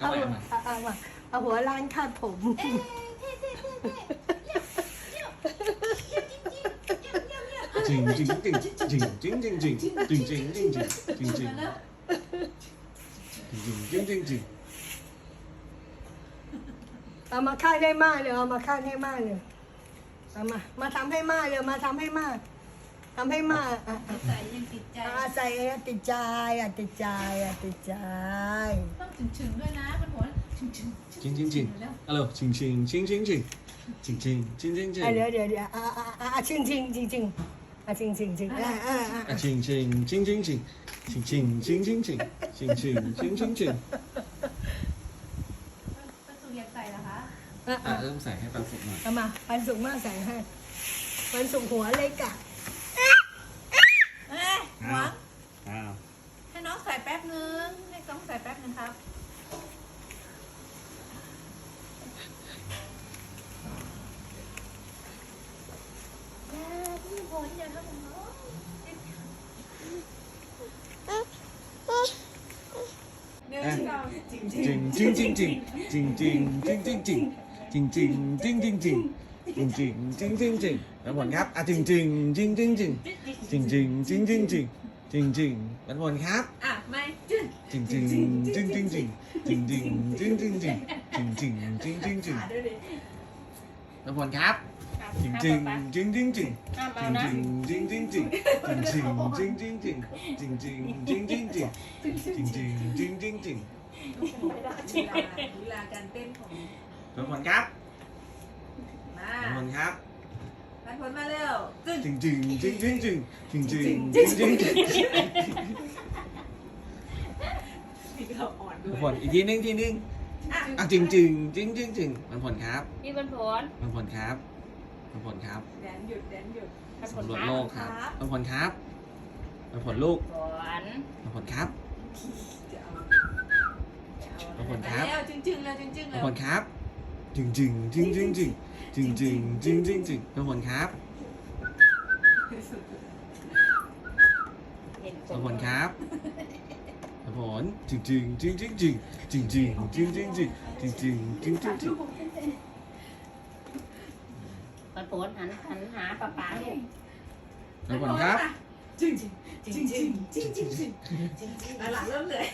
เอาเอาใหม่หัวเอาใหม่เอาเอาหัวล้านคาดผม จริงจริงจริงจริงจริงจริงจริงจริงจริงจริงจริงจริงจริงจริงจริงจริงจริงจริงเอามาค่าดให้มากเลยเอามาค่าดให้มากเลยเอามามาทำให้มากเลยมาทำให้มาก ทำให้มาใส่ยังติดใจใส่อ่ติดใจติดใจติดใจ ต้องถึงถึงๆด้วยนะมันหัวถึงถึงๆจริงจริงจริงๆแล้วฮัลโหลจริงจริงจริงจริงจริงจริงจริงจริงจริงจริงอะเดี๋ยวเดี๋ยวเดี๋ยวอะอะอะอะจริงจริงจริงจริงอะจริงจริงจริงอะอะอะอะจริงจริงจริงจริงจริงจริงจริงจริงจริงจริงจริงจริงจริงจริงประตูอยากใส่เหรอคะอะอะอะเริ่มใส่ให้ปลาสุกหน่อยเอามาปันสุกมากใส่ให้ปันสุกหัวเล็กอะ หวังอ้าวให้น้องใส่แป๊บนึง ให้น้องใส่แป๊บนึงครับ อย่าพี่ผลอย่าทำของน้องเดี๋ยวเราจริงจริงจริงจริงจริงจริงจริงจริงจริง จริงจริงจริงจริงจริงจริงจริงจริงจริงจริงแล้วผลครับอะจริงจริงจริงจริงจริงจริงจริงจริงจริงจริงจริงจริงแล้วผลครับอะไม่จึ๊งจริงจริงจริงจริงจริงจริงจริงจริงจริงจริงจริงจริงจริงจริงจริงขาด้วยดิแล้วผลครับจริงจริงจริงจริงจริงห้ามจเอาริงนะจริงจริงจริงจริงจริงจริงจริงจริงจริงจริงจริงจริงจริงจริงจริงจริงจริงจริงไม่ได้ลีลาลีลาการเต้นของทุกคนครับ มาทุกคนครับไปผลมาเร็วจึ๊งจริงจริงจริงจริงจริงจริงจริงจริงจริงจริงมีเราอ่อนด้ทุวกยคนอีกทีนึงทีนึงอะอะจริงจริงจริงจริงจริงมันผลครับพี่เป็นผลมันผลครับมันผลครับแดนหยุดแดนหยุดเป็นผลสำรวจคโลรับกครับมันผลครับมันผลลูกผลมันผลครับจะเอาทุกคนครับแล้วจึ๊งจึ๊งๆแล้วจึ๊งจึ๊งๆมันแล้วผลครับจ ริงจริงจริงจริงจริงจริงจริงจริงจริงจริงมันผลครับเห็นมันครับมันผลจริงจริงจริงจริงจริงจริงจริงจริงจริงจริงจริงจริงจริงจริงจริงป็นผลหันหันหาป๊าป๊าลูกมันผลครับจึ๊งจึ๊งจึ๊งจึ๊งจึ๊งจึ๊งจึ๊งจึ๊งหลังเริ่มเลย